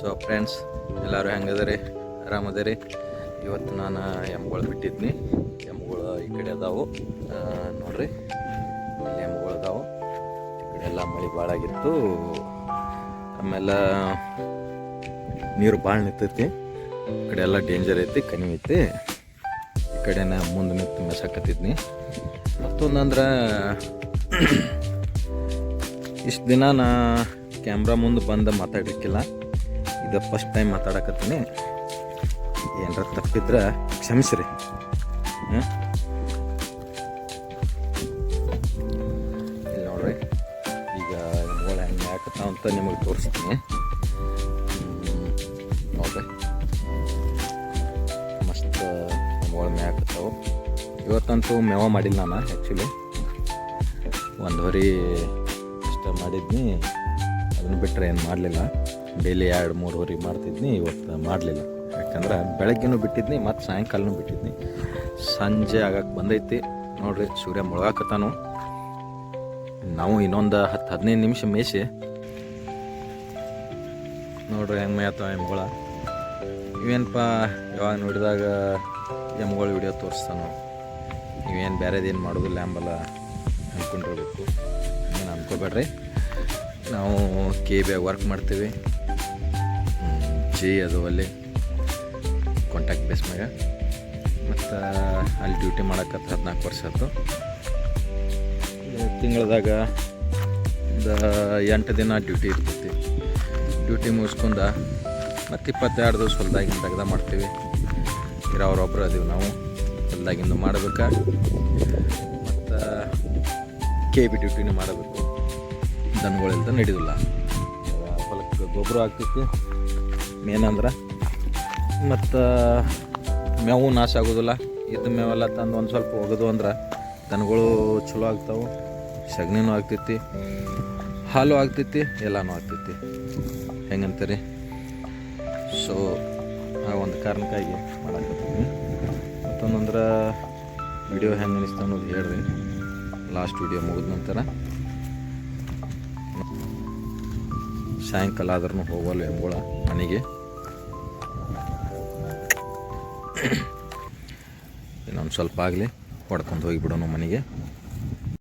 So friends ಎಲ್ಲರೂ ಹೆಂಗದರಿ ಆರಾಮದರಿ? ಇವತ್ತು ನಾನು ಎಮ್ಗಳು ಬಿಟ್ಟಿದ್ನಿ. ಎಮ್ಗಳು ಈ ಕಡೆ ಅದಾವು. ನೋಡ್ರಿ. ಇಲ್ಲಿ ಎಮ್ಗಳು ಅದಾವು. ಈ ಕಡೆ ಎಲ್ಲ ಮಳೆ ಭಾಳ ಆಗಿತ್ತು. ಆಮೇಲೆ ನೀರು ಭಾಳ ನಿಂತೈತಿ. ಈ ಕಡೆ ಎಲ್ಲ ಡೇಂಜರ್ ಐತಿ ಕಣಿವೆ ಐತಿ. ಈ ಕಡೆನ ಮುಂದೆ ನಿಂತು ಮೆಸಕತ್ತಿದ್ನಿ. ಮತ್ತೊಂದಂದ್ರೆ, ಇಷ್ಟು ದಿನ ನಾ ಕ್ಯಾಮ್ರಾ ಮುಂದೆ ಬಂದು ಮಾತಾಡಲಿಕ್ಕಿಲ್ಲ. ಇದು ಫಸ್ಟ್ ಟೈಮ್ ಮಾತಾಡಕತ್ತೀನಿ. ಏನಾರ ತಪ್ಪಿದ್ರೆ ಕ್ಷಮಿಸ್ರಿ? ಇಲ್ಲಿ ನೋಡ್ರಿ, ಈಗ ಎಮ್ಗಳು ಹೆಂಗೆ ಹಾಕತ್ತಾವ ಅಂತ ನಿಮಗೆ ತೋರಿಸ್ತೀನಿ. ನೋಡ್ರಿ. ಮಸ್ತ್ ಎಮ್ಗಳು ಮೇಯಾಕತ್ತಾವು ಇವತ್ತಂತೂ ಮೇವ ಮಾಡಿಲ್ಲ ನಾನು ಆ್ಯಕ್ಚುಲಿ ಒಂದು ಹೊರಿ ಇಷ್ಟ ಮಾಡಿದ್ನಿ. ಅದನ್ನು ಬಿಟ್ಟರೆ ಏನು ಮಾಡಲಿಲ್ಲ. ಡೈಲಿ ಎರಡು, ಮೂರು ಹೊರಿ ಮಾಡ್ತಿದ್ನಿ, ಇವತ್ತು ಮಾಡಲಿಲ್ಲ. ಯಾಕಂದ್ರೆ ಬೆಳಗ್ಗೆನೂ ಬಿಟ್ಟಿದ್ನಿ, ಮತ್ತು ಸಾಯಂಕಾಲನೂ ಬಿಟ್ಟಿದ್ನಿ. ಸಂಜೆ ಆಗಕ್ಕೆ ಬಂದೈತಿ. ನೋಡ್ರಿ, ಸೂರ್ಯ ಮುಳುಗಾಕತ್ತಾನು. ನಾವು ಇನ್ನೊಂದು ಹತ್ತು, ಹದಿನೈದು ನಿಮಿಷ ಮೇಯಿಸಿ. ನೋಡ್ರಿ, ಹೆಂಗೆ ಮೇಯತ್ತಾವ ಎಮ್ಗಳ ಇವೇನಪ್ಪ ಯಾವಾಗ ನೋಡಿದಾಗ ಎಮ್ಗಳು ವಿಡಿಯೋ ತೋರಿಸ್ತಾನೋ. ನೀವೇನು ಬೇರೆದೇನು ಮಾಡೋದಿಲ್ಲ ಎಂಬಲ್ಲ ಅಂದ್ಕೊಂಡಿರ್ಬೇಕು ಏನು ಅನ್ಕೋಬೇಡ್ರಿ. ನಾವು ಕೆ ಬಿಯಾಗ ವರ್ಕ್ ಮಾಡ್ತೀವಿ. ಜಿ ಅದು ಅಲ್ಲಿ ಕಾಂಟ್ಯಾಕ್ಟ್ ಬೇಸ್ ಮ್ಯಾಗ. ಮತ್ತು ಅಲ್ಲಿ ಡ್ಯೂಟಿ ಮಾಡಕ್ಕೆ ಹದಿನಾಲ್ಕು ವರ್ಷ ಆಯ್ತು. ತಿಂಗಳದಾಗ ಒಂದು ಎಂಟು ದಿನ ಡ್ಯೂಟಿ ಇರ್ತೈತಿ. ಡ್ಯೂಟಿ ಮುಗಿಸ್ಕೊಂಡ ಮತ್ತು ಇಪ್ಪತ್ತೆರಡು ದಿವಸ ಹೊಲ್ದಾಗಿಂದ ತೆಗ್ದ ಮಾಡ್ತೀವಿ. ಇರೋರೊಬ್ಬರು ಅದೀವಿ ನಾವು. ಹೊಲ್ದಾಗಿಂದ ಮಾಡಬೇಕಾ. ಮತ್ತು ಕೆ ಬಿ ಡ್ಯೂಟಿನೂ ಮಾಡಬೇಕು. ದನಗಳಿಲ್ದ ನಡೆಯೋದಿಲ್ಲ ಹೊಲಕ್ಕೆ ಗೊಬ್ಬರ ಹಾಕ್ತೈತಿ ಮೇನ್ ಅಂದ್ರೆ. ಮತ್ತು ಮೇವು ನಾಶ ಆಗೋದಿಲ್ಲ. ಇದ್ದ ಮೇವೆಲ್ಲ ತಂದು ಒಂದು ಸ್ವಲ್ಪ ಒಗೆದು ಅಂದ್ರೆ ದನಗಳು ಚಲೋ ಆಗ್ತಾವೆ. ಸಗಣಿನೂ ಆಗ್ತೈತಿ, ಹಾಲು ಆಗ್ತೈತಿ, ಎಲ್ಲನೂ ಆಗ್ತೈತಿ. ಹೆಂಗಂತೀರಿ? ಸೊ ಆ ಒಂದು ಕಾರಣಕ್ಕಾಗಿ ಮಾಡಾಕತ್ತೀನಿ ಮತ್ತೊಂದಂದ್ರೆ ವಿಡಿಯೋ ಹೆಂಗೆ ಅನಿಸ್ತು ಅನ್ನೋದು ಹೇಳ್ರಿ. ಲಾಸ್ಟ್ ವಿಡಿಯೋ ಮುಗಿದ ನಂತರ. ಸಾಯಂಕಾಲ ಆದ್ರೂ ಹೋಗಲ್ಲ ಎಂಬುಳ ಮನೆಗೆ. ಇನ್ನೊಂದು ಸ್ವಲ್ಪ ಆಗಲಿ ಹೊಡ್ಕೊಂಡು ಹೋಗಿಬಿಡೋಣ ಮನೆಗೆ.